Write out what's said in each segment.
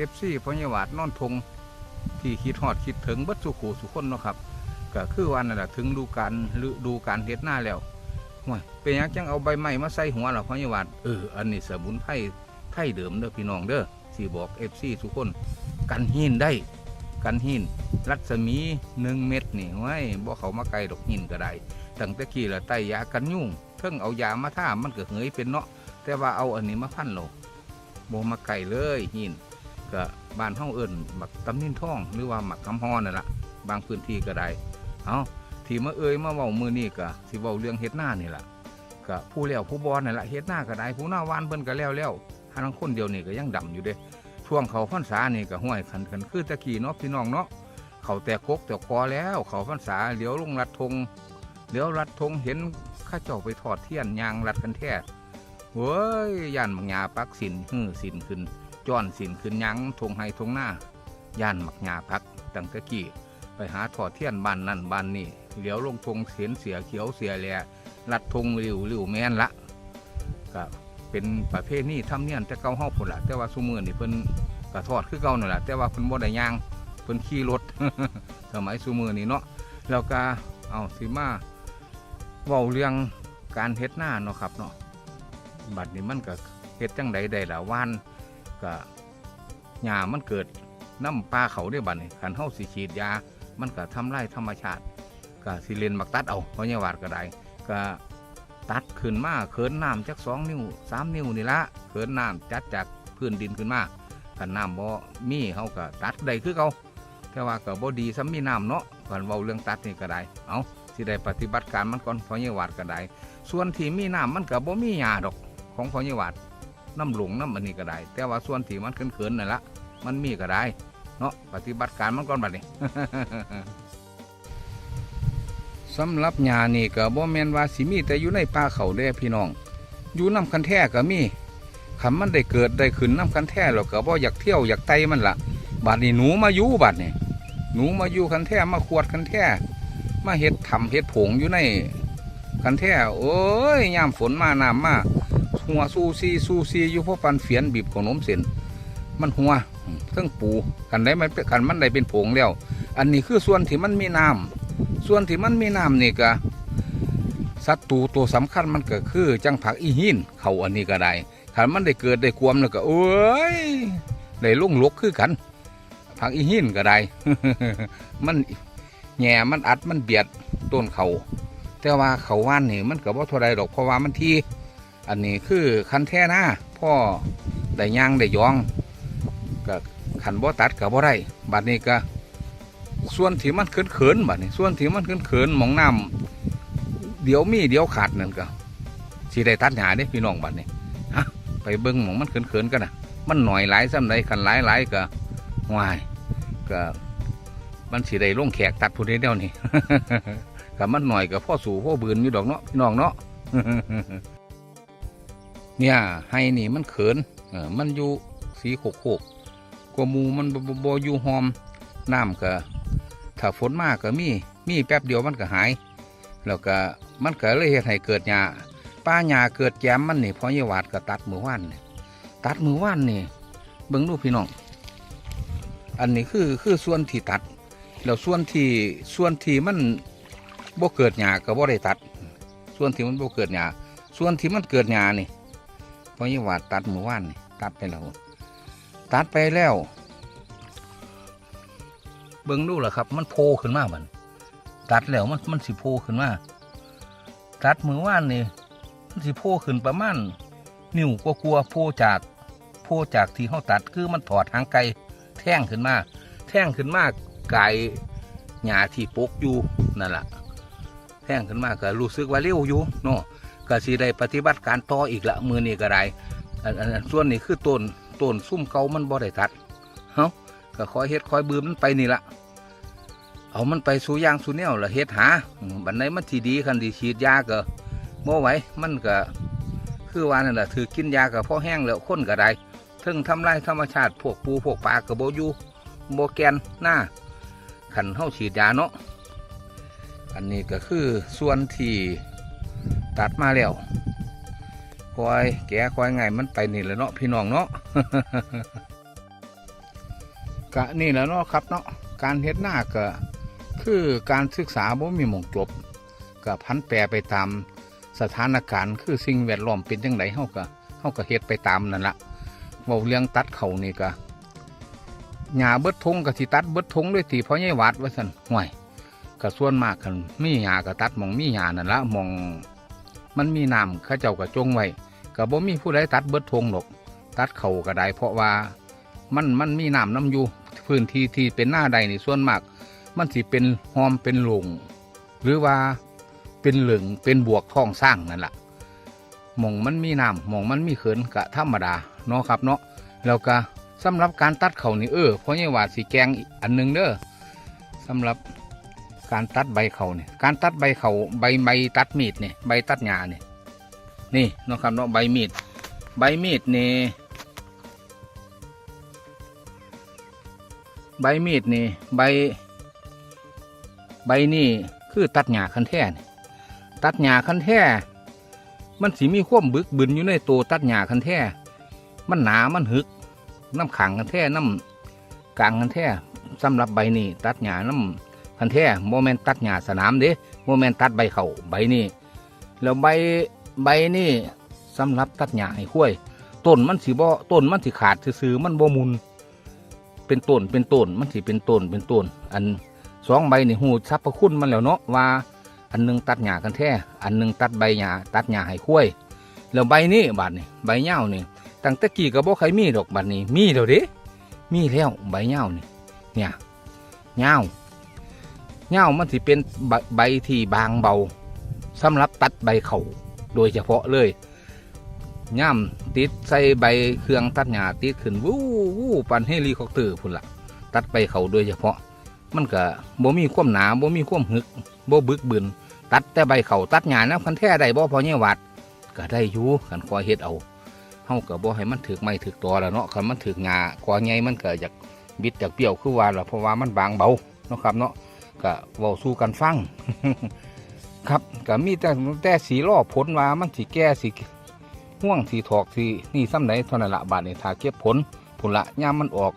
อฟซีพญาวาดนอนทงที่คิดฮอดคิดถึงบัดสุขูสุคนเนาะครับก็คือวันนั่นแหละถึงดูการฤดูการเฮ็ดหน้าแล้วห่วยเป็นยังจังเอาใบไม้มาใส่หัวเราพญาวาดเอออันนี้สมุนไพรไทยเดิมเด้อพี่น้องเด้อสิบอกเอฟซีทุคน กันหินได้ กันหินรัศมีหนึ่งเม็ดนี่ไว้บ่เขามาไกลดอกหินก็ได้ตั้งแต่กี้ละไตยากันยุ่งเพิ่งเอายามาท่ามันก็เหยเป็นเนาะแต่ว่าเอาอันนี้มาพันโลบ่มาไกลเลยหิน ก็บ้านเฮาเอิ้นหมักตำนินท่อง หรือว่าหมักคำฮอนนั่นละบางพื้นที่ก็ได้เอาที่มาเอ่ยมาเว้ามือนี่ก็สิเว้าเรื่องเฮ็ดหน้านี่ล่ะก็ผู้แล้วผู้บอนั่นละเฮ็ดหน้าก็ได้ผู้หน้าวานเพิ่นก็แล้วแล้วหาลังคนเดียวนี่ก็ยังดำอยู่เด้ช่วงเขาพรรษานี่ก็ห้วยขันขันคือตะกี้เนาะพี่น้องเนาะเขาแต่กกแต่กอแล้ว เขาพรรษาเหลียวลงรัดธงเหลียวรัดธงเห็นข้าเจ้าไปทอดเทียนยางรัดกันแท้เว้ยย่านมักยาปักสินฮื้อสินขึ้น จ้อนสินขึ้นยังทงไห้ทงหน้าย่านมักยาพักตั้งตะกี้ไปหาทอดเทียนบ้านนั่นบ้านนี่เหลียวลงธงเสียนเสียเขียวเสียแหล่รัดธงริ้วริ้วแม่นละก็เป็นประเภทนี้ทำเนียนแต่เก่าเฮาพุ่นละแต่ว่าซุมือนี่เพิ่นกระทอดคือเก่านั่นแหละแต่ว่าเพิ่นบ่ได้ย่างเพิ่นขี่รถสมัยซูมือนี่เนาะแล้วก็เอาสิมาเว้าเรื่องการเฮ็ดหน้าเนาะครับเนาะบัดนี้มันก็เฮ็ดจังใดได้ละว่าน ก็หญ้ามันเกิดน้ำปลาเขาได้บัดนี้คันเฮาสิฉีดยา มันก็ทำลายธรรมชาติก็สิเลนมักตัดเอาเพราะเนี่วาดก็ได้ก็ตัดขึ้นมาเขินน้ำจักสองนิ้วสามนิ้วนี่ละเขินน้ำจัดจากพื้นดินขึ้นมากันน้ำบ่มีเขาก็ตัดได้คือเขาแต่ว่าก็บ่ดีซ้ำมีน้ำเนาะกันเว้าเรื่องตัดนี่ก็ได้เอาสิได้ปฏิบัติการมันก่อนพอเยวาดก็ได้ส่วนที่มีน้ำมันก็บ่มีหญ้าดอกของพอเยวาด น้ำหลงน้ำอันนี้ก็ได้ แต่ว่าส่วนที่มันเขินๆนั่นละมันมีก็ได้เนาะปฏิบัติการมันก่อนบัดนี้สำหรับหญ้านี่ก็บ่แมนว่าสิมีแต่อยู่ในป่าเขาเด้พี่น้อง อยู่น้ำคันแท้ก็มีคำมันได้เกิดได้ขึ้นน้ำคันแท้แล้วก็บ่อยากเที่ยวอยากไตมันละบาดนี้หนูมาอยู่บาดนี่หนูมาอยู่คันแท้มาขวดคันแท้มาเฮ็ดทำเฮ็ดผงอยู่ในคันแท้โอ้ยยามฝนมาน้ำมา หัวซูซีซูซีอยู่เพราะปันเฟียนบีบของนมเส้นมันหัวเครื่องปูกันได้มันกันมันได้เป็นผงแล้ว อันนี้คือส่วนที่มันมีน้ำส่วนที่มันมีน้ำนี่ก็ศัตรูตัวสำคัญมันก็คือ จังผักอีหินเขาอันนี้ก็ได้ขันมันได้เกิดได้ความแล้วก็โอ้ยได้ลุ่งลกคือกันผักอีหินก็ได้มันแง่มันอัดมันเบียดต้นเขาแต่ว่าเขาว่านนี่มันก็บ่เท่าไรดอกเพราะว่ามันที่ อันนี้คือคันแท่หน้าพ่อได้ย่างได้ยองก็ขันบ่ตัดก็บ่ได้บัดนี้ก็ส่วนที่มันเขินเขินบัดนี้ส่วนที่มันเขินเขินมองน้ำเดี๋ยวมีเดี๋ยวขาดนั่นก็สิได้ตัดหญ้าเด้พี่น้องบัดนี้ฮะไปเบิ้งมองมันเขินๆกันนะมันหน่อยหลายซ้ำใดกันหลายหลายก็วายก็มันสิได้ลงแขกตัดผู้ใดเดียวนี่กับมันหน่อยกับพ่อสู่พ่อบืนอยู่ดอกเนาะพี่น้องเนาะ เนี่ยให้นี่มันเขินเออมันอยู่สีโขกโขกๆกว่ามูมันบบอยู่หอมน้ำก็ถ้าฝนมากก็มีมีแป๊บเดียวมันก็หาย แล้วก็มันก็เลยเฮ็ดให้เกิดหญ้าป้าหญ้าเกิดแจมมันนี่เพอเยวาดก็ตัดมือว่านนี่ตัดมือว่านนี่เบิ่งดูพี่น้องอันนี้คือคือส่วนที่ตัด แล้วส่วนที่ส่วนที่มันบ่เกิดหญ้าก็บ่ได้ตัด ส่วนที่มันบ่เกิดหญ้าส่วนที่มันเกิดหญ้านี่ พอเยวาดตัดหมือว่านนี่ตัดไปแล้วตัดไปแล้ว เบิ่งดูล่ะครับ มันโผล่ขึ้นมาบัดตัดแล้วมันมันสิโผล่ขึ้นมาตัดมือว่านนี่มันสิโผล่ขึ้นประมาณนิ้วกว่ากลัวๆโผล่จากโผล่จากที่เขาตัดคือมันถอดหางไก่แท่งขึ้นมา แท่งขึ้นมาไก่หญ้าที่ปกอยู่นั่นแหละแท่งขึ้นมาก็รู้สึกว่าเร็วอยู่เนาะ ก็สิได้ปฏิบัติการต่ออีกละมือนี้ก็ได้อันส่วนนี้คือต้นต้นซุ่มเก่ามันบ่ได้ตัดเฮาก็คอยเฮ็ดคอยบืมมันไปนี่ละเอามันไปสู่ยางสู่แนวละเฮ็ดหาบันไดมันทีดีคันดีฉีดยาก็บ่ไหวมันก็คือว่านั่นแหละถือกินยาก็พอแห้งแล้วคนก็ได้ถึงทำลายธรรมชาติพวกปูพวกปลาก็บ่อยู่บ่แกนหน้าขันเฮาฉีดยาเนาะอันนี้ก็คือส่วนที่ ตัดมาแล้วคอยแกะคอยไงมันไปนี่แหละเนาะพี่น้องเนาะกะนี่แหล้วเนาะครับเนาะการเฮ็ดหน้าก็คือการศึกษาบ่มีหมองจบก็พันแปรไปตามสถานการณ์คือสิ่งแวดล้อมเป็นจังไดเฮาก็เฮาก็เฮ็ดไปตามนั่นละเว้าเรื่องตัดเขานี่ก็หญ้าเบิดทงก็สิตัดเบิดทงด้วยตีเพราะใหญ่วัดว่าซั่นห่วยก็ส่วนมากคันมีหญ้าก็ตัดหมองมีหญ้านั่นละหมอง มันมีน้ำเขาเจ้าก็จงไว้ก็บ่มีผู้ใดตัดเบิดทงหรอก ตัดเขาก็ได้เพราะว่ามันมันมีน้ำน้ำอยู่พื้นที่ที่เป็นหน้าใดนี่ส่วนมาก มันสิเป็นหอมเป็นหลงหรือว่าเป็นเหลืองเป็นบวกท้องสร้างนั่นแหละหมองมันมีน้ำหมองมันมีเขินกะธรรมดาเนาะครับเนาะแล้วก็สำหรับการตัดเขานี่เออเพราะยังว่าสีแกงอันหนึงเด้อสำหรับ การตัดใบเขาเนี่ยการตัดใบเขาใบใบตัดมีดเนี่ยใบตัดหญ้าเนี่ยนี่นะครับเนาะใบมีด ใบมีดนี่ใบมีดนี่ใบ ใบนี่คือตัดหญ้าคันแท้นี่ตัดหญ้าคันแท้มันสีมีความบึกบึนอยู่ในตัวตัดหญ้าคันแท้มันหนามันหึกน้ำขังคันแท้น้ำกลางคันแท้สำหรับใบนี่ตัดหญ้าน้ำ คันแท้โมเมนตัดหญ้าสนามเด้โมเมนตัดใบเขาใบนี่แล้วใบใบนี่สำหรับตัดหญ้าให้ข้วยต้นมันสิบ่ต้นมันสิขาดซื่อมันบ่มุนเป็นต้นเป็นต้นมันสิเป็นต้นเป็นต้นอันสองใบนี่หูสรรพคุณมันแล้วเนาะว่า อันหนึงตัดหญ้ากันแท้อันหนึงตัดใบหญ้าตัดหญ้าให้ข้วยแล้วใบนี้บาดนี่ใบเหย้านี่ตั้งแต่กี้ก็บ่เคยมีดอกบาดนี้มีแล้วเด้มีแล้วใบเหย้านี่เนี่ยเหย้า เหย้ามันสิเป็นใบที่บางเบาสำหรับตัดใบเขาโดยเฉพาะเลยย่ำติดใส่ใบเครื่องตัดหญ้าติดขึ้นวู้วู้ปันเฮลิคอปเตอร์พุ่นละตัดไปเขาโดยเฉพาะ มันก็บ่มีความหนาบ่มีความหึกบ่บึกบึนตัดแต่ใบเขาตัดหญ้านะคันแท้ได้บ่พอเนี่ยวัด ก็ได้อยู่คันคอยเฮ็ดเอาเฮาก็บ่ให้มันถึกไม่ถึกตัวแล้วเนาะคันมันถึกหญ้ากว่าใหญ่มันก็อยากบิดอยากเปรี้ยวคือว่าล่ะเพราะว่ามันบางเบาเนาะครับเนาะ ก็เว้าสู่กันฟัง ครับก็มีแต่แต่สีล่อผลว่ามันสิแก่สิห่วงสีถอกสีนี่ซ้ำไหนเท่านั้นละบาทนี่ถ้าเก็บผลผลละย่ามมันออก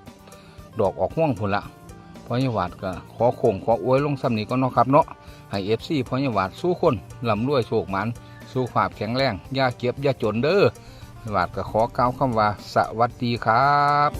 ดอกออกห่วงผลละพอยหวาดก็ขอโค้งขออวยลงซ้ำนี้ก็นาะครับเนาะให้เอฟซีพอยหวาดสู้คนลำรวยโชคมันสู้ความแข็งแรงอย่าเก็บอย่าจนเด้อหวาดก็ขอกล่าวคำว่า สวัสดีครับ